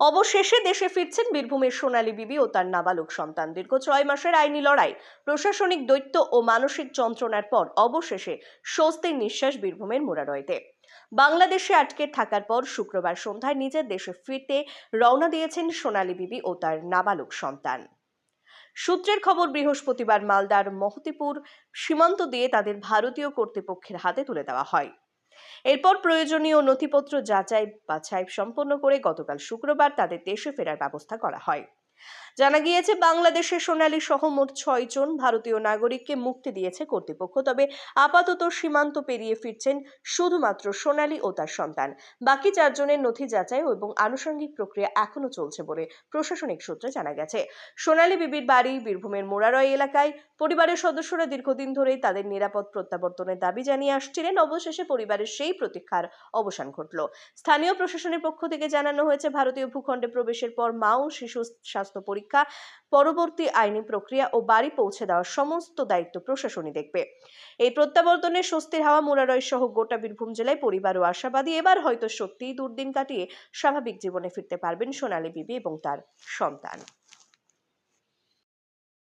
অবশেষে দেশে ফিরছেন বীরভূমের সোনালী বিবি ও তার নাবালক সন্তান। দীর্ঘ ছয় মাসের আইনি লড়াই, প্রশাসনিক দৈত্য ও মানসিক যন্ত্রণার পর অবশেষে স্বস্তির নিঃশ্বাস বীরভূমের মোরারয়তে। বাংলাদেশে আটকে থাকার পর শুক্রবার সন্ধ্যায় নিজের দেশে ফিরতে রওনা দিয়েছেন সোনালী বিবি ও তার নাবালক সন্তান। সূত্রের খবর, বৃহস্পতিবার মালদার মহতিপুর সীমান্ত দিয়ে তাদের ভারতীয় কর্তৃপক্ষের হাতে তুলে দেওয়া হয়। এরপর প্রয়োজনীয় নথিপত্র যাচাই বাছাই সম্পন্ন করে গতকাল শুক্রবার তাদের দেশে ফেরার ব্যবস্থা করা হয়। জানা গিয়েছে, বাংলাদেশে সোনালী সহ মোট ছয় জন ভারতীয় নাগরিককে মুক্তি দিয়েছে কর্তৃপক্ষ। তবে আপাতত সীমান্ত পেরিয়ে ফিরছেন শুধুমাত্র সোনালী ও তার সন্তান। বাকি চারজনের নথি যাচাই এবং আনুষঙ্গিক প্রক্রিয়া এখনও চলছে বলে প্রশাসনিক সূত্রে জানা গেছে। সোনালী বিবির বাড়ি বীরভূমের মোরারয় এলাকায়। পরিবারের সদস্যরা দীর্ঘদিন ধরেই তাদের নিরাপদ প্রত্যাবর্তনের দাবি জানিয়ে আসছিলেন। অবশেষে পরিবারের সেই প্রতীক্ষার অবসান ঘটল। স্থানীয় প্রশাসনের পক্ষ থেকে জানানো হয়েছে, ভারতীয় ভূখণ্ডে প্রবেশের পর মা ও শিশু স্বাস্থ্য পরীক্ষা পরবর্তী আইনি প্রক্রিয়া ও বাড়ি পৌঁছে দেওয়ার সমস্ত দায়িত্ব প্রশাসনই দেখবে। এই প্রত্যাবর্তনে স্বস্তির হাওয়া মুরারয় সহ গোটা বীরভূম জেলায় পরিবার ও আশাবাদী এবার হয়তো সত্যিই দুর্দিন কাটিয়ে স্বাভাবিক জীবনে ফিরতে পারবেন সোনালী বিবি এবং তার সন্তান।